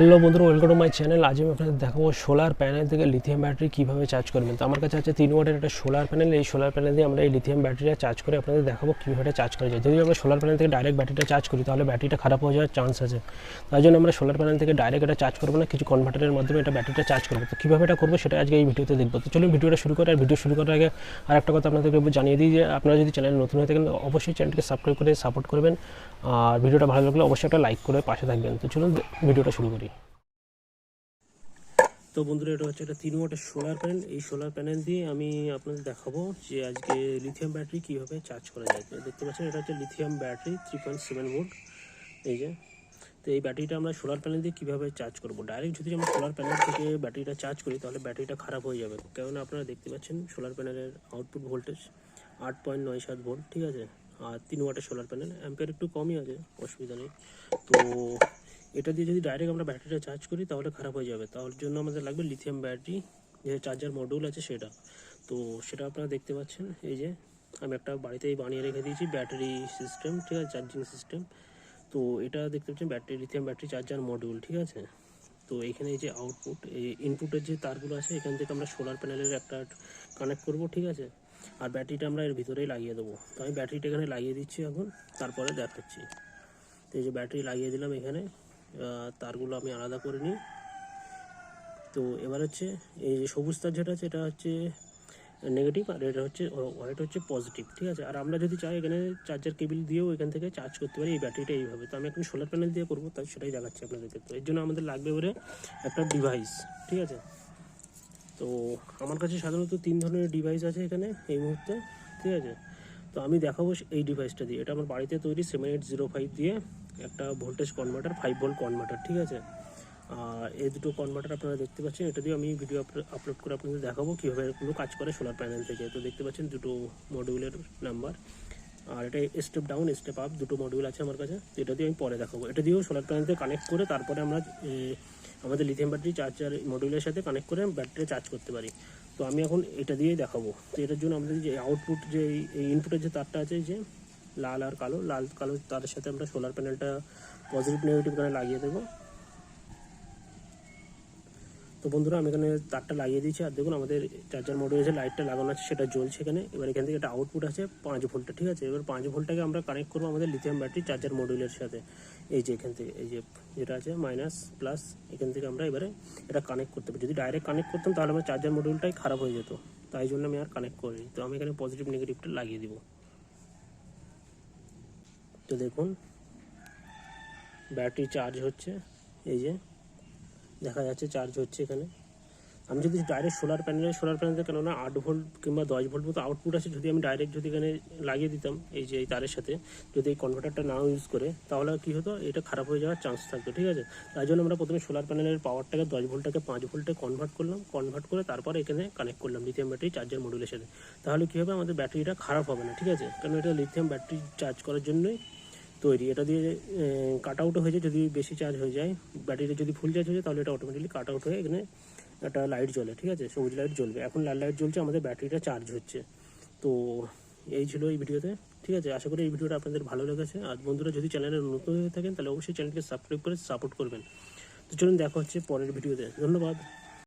Hello বন্ধুরা welcome to my channel আজ আমি আপনাদের দেখাবো সোলার প্যানেল থেকে লিথিয়াম ব্যাটারি কীভাবে চার্জ করবেন। তো আমার কাছে আছে তিন ওয়াটের একটা সোলার প্যানেল এই সোলার প্যানেল দিয়ে আমরা এই লিথিয়াম ব্যাটারিটা চার্জ করে আপনাদের দেখাবো কীভাবে চার্জ করা যায়। যদি আমরা সোলার প্যানেল থেকে ডাইরেক্ট ব্যাটারিটা চার্জ করি, তাহলে ব্যাটারিটা খারাপ হয়ে যাওয়ার চান্স আছে। তাই জন্য আমরা সোলার প্যানেল থেকে ডাইরেক্ট এটা চার্জ করব না, কিছু কনভার্টারের মাধ্যমে এটা ব্যাটারিটা চার্জ করব। তো কীভাবে এটা করব, সেটা আজকে এই ভিডিওতে দেখব। তো চলুন ভিডিওটা শুরু করে। আর ভিডিও শুরু করার আগে আর একটা কথা আপনাদেরকে জানিয়ে দিই যে, আপনারা যদি চ্যানেল নতুন হয়ে থাকেন, অবশ্যই চ্যানেলকে সাবস্ক্রাইব করে সাপোর্ট করবেন। আর ভিডিওটা ভালো লাগলে অবশ্যই একটা লাইক করে পাশে থাকবেন। তো চলুন ভিডিওটা শুরু করি। তো বন্ধুরা, এটা হচ্ছে একটা তিন ওয়াটের সোলার প্যানেল এই সোলার প্যানেল দিয়ে আমি আপনাদের দেখাবো যে আজকে লিথিয়াম ব্যাটারি কীভাবে চার্জ করা যায়। দেখতে পাচ্ছেন, এটা হচ্ছে lithium battery three point seven volt এই যে, তো এই ব্যাটারিটা আমরা সোলার প্যানেল দিয়ে কীভাবে চার্জ করব? ডাইরেক্ট যদি আমরা সোলার প্যানেল থেকে ব্যাটারিটা চার্জ করি, তাহলে ব্যাটারিটা খারাপ হয়ে যাবে। কেননা আপনারা দেখতে পাচ্ছেন সোলার প্যানেলের আউটপুট ভোল্টেজ আট পয়েন্ট নয় সাত ভোল্ট ঠিক আছে? আর তিন ওয়াটের সোলার প্যানেল অ্যাম্পিয়ার একটু কমই আছে, অসুবিধা নেই। তো এটা দিয়ে যদি ডাইরেক্ট আমরা ব্যাটারিটা চার্জ করি, তাহলে খারাপ হয়ে যাবে। তার জন্য আমাদের লাগবে লিথিয়াম ব্যাটারি যে চার্জার মডিউল আছে সেটা। তো সেটা আপনারা দেখতে পাচ্ছেন, এই যে আমি একটা বাড়িতেই বানিয়ে রেখে দিয়েছি ব্যাটারি সিস্টেম ঠিক আছে চার্জিং সিস্টেম তো এটা দেখতে পাচ্ছেন battery lithium battery charger module ঠিক আছে? তো এখানে এই যে আউটপুট এই ইনপুটের যে তারগুলো আছে, এখান থেকে আমরা সোলার প্যানেলের একটা কানেক্ট করব, ঠিক আছে? আর ব্যাটারিটা আমরা এর ভিতরেই লাগিয়ে দেবো। তো আমি ব্যাটারিটা এখানে লাগিয়ে দিচ্ছি এখন, তারপরে দেখাচ্ছি। তো এই যে ব্যাটারি লাগিয়ে দিলাম এখানে। তারগুলো আমি আলাদা করে নিই। তো এবার হচ্ছে এই যে সবুজ তার যেটা আছে, এটা হচ্ছে নেগেটিভ আর এটা হচ্ছে হোয়াইট হচ্ছে পজিটিভ ঠিক আছে? আর আমরা যদি চাই এখানে চার্জার কেবিল দিয়েও এখান থেকে চার্জ করতে পারি, এই ব্যাটারিটা এইভাবে। তো আমি এখন সোলার প্যানেল দিয়ে করব, তাই সেটাই দেখাচ্ছি আপনাদেরকে। তো এর জন্য আমাদের লাগবে বলে একটা ডিভাইস ঠিক আছে? তো আমার কাছে সাধারণত তিন ধরনের ডিভাইস আছে এখানে, এই মুহূর্তে, ঠিক আছে? তো আমি দেখাবো এই ডিভাইসটা দিয়ে। এটা আমার বাড়িতে তৈরি সেভেন এইট জিরো ফাইভ দিয়ে একটা voltage converter five volt converter ঠিক আছে? আর এই দুটো কনভার্টার আপনারা দেখতে পাচ্ছেন। এটা দিয়ে আমি ভিডিও আপলোড করে আপনাদের দেখাবো কীভাবে এগুলো কাজ করে সোলার প্যানেল থেকে। তো দেখতে পাচ্ছেন দুটো মডিউলের নাম্বার আর এটা স্টেপ ডাউন স্টেপ আপ দুটো মডিউল আছে আমার কাছে। তো এটা দিয়ে আমি পরে দেখাবো। এটা দিয়েও সোলার প্যানেলতে কানেক্ট করে তারপরে আমরা আমাদের লিথিয়াম ব্যাটারি চার্জার মডিউলের সাথে কানেক্ট করে ব্যাটারি চার্জ করতে পারি। তো আমি এখন এটা দিয়েই দেখাবো। তো এটার জন্য আমাদের যে আউটপুট যে এই ইনপুটের যে তারটা আছে যে লাল আর কালো, লাল, কালো তারের সাথে আমরা সোলার প্যানেলটা পজিটিভ নেগেটিভ করে লাগিয়ে দেবো। তো বন্ধুরা, আমি এখানে তারটা লাগিয়ে দিয়েছি। আর দেখুন, আমাদের চার্জার মডিউল যে লাইটটা লাগানো আছে, সেটা জ্বলছে এখানে। এবার এখান থেকে একটা আউটপুট আছে পাঁচ ভোল্টটা, ঠিক আছে? এবার পাঁচ ভোল্টটাকে আমরা কানেক্ট করব আমাদের লিথিয়াম ব্যাটারি চার্জার মডিউলের সাথে। এই যে এখান থেকে, এই যে যেটা আছে মাইনাস প্লাস এখান থেকে আমরা এবারে এটা কানেক্ট করতে পারি। যদি ডাইরেক্ট কানেক্ট করতাম, তাহলে আমার চার্জার মডিউলটাই খারাপ হয়ে যেত। তাই জন্য আমি আর কানেক্ট করিনি। তো আমি এখানে পজিটিভ নেগেটিভটা লাগিয়ে দিব। তো দেখুন ব্যাটারি চার্জ হচ্ছে, এই যে দেখা যাচ্ছে চার্জ হচ্ছে এখানে। আমি যদি ডাইরেক্ট সোলার প্যানেলে সোলার প্যানেলে কেননা আট ভোল্ট কিংবা দশ ভোল্ট মতো আউটপুট আছে যদি আমি ডাইরেক্ট যদি এখানে লাগিয়ে দিতাম, এই যে এই তারের সাথে, যদি এই কনভার্টারটা নাও ইউজ করে, তাহলে কি হতো? এটা খারাপ হয়ে যাওয়ার চান্স থাকতো, ঠিক আছে? তাই জন্য আমরা প্রথমে সোলার প্যানেলের পাওয়ারটাকে দশ ভোল্টটাকে পাঁচ ভোল্টে কনভার্ট করলাম কনভার্ট করে তারপরে এখানে কানেক্ট করলাম লিথিয়াম ব্যাটারি চার্জার মডিউলের সাথে তাহলে কী হবে? আমাদের ব্যাটারিটা খারাপ হবে না, ঠিক আছে? কারণ এটা লিথিয়াম ব্যাটারি চার্জ করার জন্যই তৈরি। এটা দিয়ে কাট আউটও হয়ে যায়, যদি বেশি চার্জ হয়ে যায় ব্যাটারিটা যদি ফুল চার্জ হয়ে যায়, তাহলে এটা অটোমেটিকলি কাট আউট হয়ে এখানে একটা লাইট জ্বলে, ঠিক আছে? সবুজ লাইট জ্বলবে। এখন লাল লাইট জ্বলছে, আমাদের ব্যাটারিটা চার্জ হচ্ছে। তো এই ছিল এই ভিডিওতে, ঠিক আছে? আশা করি এই ভিডিওটা আপনাদের ভালো লেগেছে। আর বন্ধুরা, যদি চ্যানেলে নতুন হয়ে থাকেন, তাহলে অবশ্যই চ্যানেলকে সাবস্ক্রাইব করে সাপোর্ট করবেন। তো চলুন দেখা হচ্ছে পরের ভিডিওতে। ধন্যবাদ।